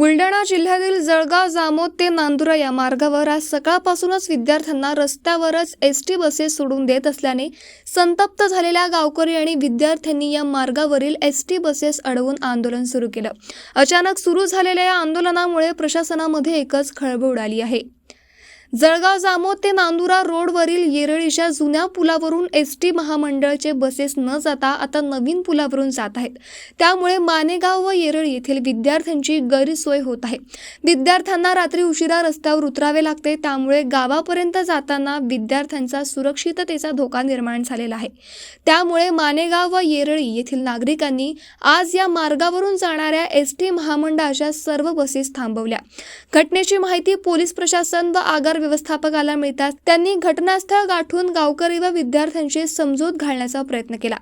बुलडाणा जिल्ह्यातील जळगाव जामोद ते नांदुरा या मार्गावर आज सकाळपासूनच विद्यार्थ्यांना रस्त्यावरच एस टी बसेस सोडून देत असल्याने संतप्त झालेल्या गावकरी आणि विद्यार्थ्यांनी या मार्गावरील एस टी बसेस अडवून आंदोलन सुरू केलं. अचानक सुरू झालेल्या या आंदोलनामुळे प्रशासनामध्ये एकच खळबळ उडाली आहे. जळगाव जामोद ते नांदुरा रोडवरील येरळीच्या जुन्या पुलावरून एस टी महामंडळचे बसेस न जाता आता नवीन पुलावरून जात आहेत. त्यामुळे मानेगाव व येरळी येथील विद्यार्थ्यांची गैरसोय होत आहे. विद्यार्थ्यांना रात्री उशिरा रस्त्यावर उतरावे लागते. त्यामुळे गावापर्यंत जाताना विद्यार्थ्यांचा सुरक्षिततेचा धोका निर्माण झालेला आहे. त्यामुळे मानेगाव व येरळी येथील नागरिकांनी आज या मार्गावरून जाणाऱ्या एस टी महामंडळाच्या सर्व बसेस थांबवल्या. घटनेची माहिती पोलीस प्रशासन व आगार व्यवस्थापकाला मिळताच त्यांनी घटनास्थळ गाठून गावकरी व विद्यार्थ्यांची समजूत घालण्याचा प्रयत्न केला.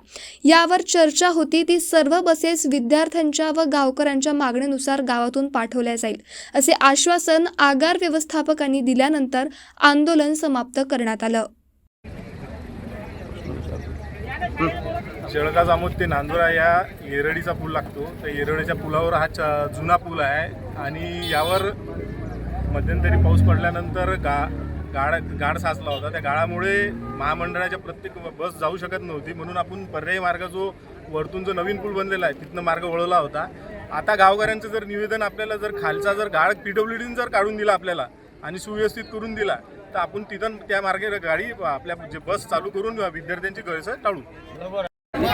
यावर चर्चा होती ती सर्व बसेस विद्यार्थ्यांच्या व गावकऱ्यांच्या मागणीनुसार गावातून पाठवल्या जाईल असे आश्वासन आगार व्यवस्थापकांनी दिल्यानंतर आंदोलन समाप्त करण्यात आलं. शेळगा जामोद ते नांदुरा या येरडीचा पूल लागतो. तर येरडीच्या पुलावर हा च जुना पूल आहे आणि यावर मध्यंतरी पाऊस पडल्यानंतर गा गाड गाड साचला होता. त्या गाळामुळे महामंडळाच्या प्रत्येक बस जाऊ शकत नव्हती. म्हणून आपण पर्यायी मार्ग जो वरतून जो नवीन पूल बनलेला आहे तिथनं मार्ग वळवला होता. आता गावकऱ्यांचं जर निवेदन आपल्याला जर खालचा जर गाळ पी डब्ल्यू जर काढून दिला आपल्याला आणि सुव्यवस्थित करून दिला तर आपण तिथं त्या मार्गे गाडी आपल्या जे बस चालू करून विद्यार्थ्यांची गैरसोय टाळू. मी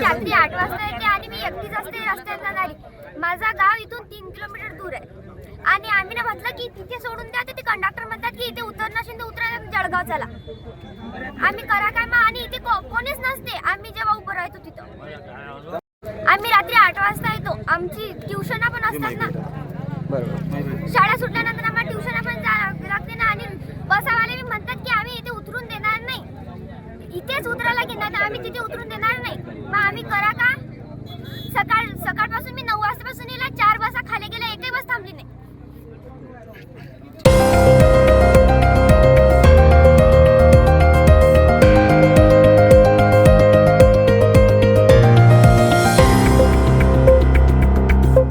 रात्री आठ वाजता येते आणि मी एकटीच असते रस्त्यात जाणारी. माझा गाव इथून तीन किलोमीटर दूर आहे. आणि आम्ही ना म्हटलं की तिथे सोडून द्या ते कंडक्टर म्हणतात की इथे उतरणार असेल तर उतरा जळगाव चला. आम्ही करा काय मग? आणि इथे कोणीच नसते. आम्ही जेव्हा उभं राहतो तिथं. आम्ही रात्री आठ वाजता येतो. आमची ट्युशन पण असतात ना. शाळा सुटल्यानंतर आम्हाला ट्युशन पण लागते ना. आणि बसावाले म्हणतात की आम्ही इथे उतरून देणार नाही. इथेच उतरायला नाही तर आम्ही तिथे उतरून देणार नाही. मग आम्ही करा का? सकाळ सकाळपासून मी नऊ वाजतापासून येला चार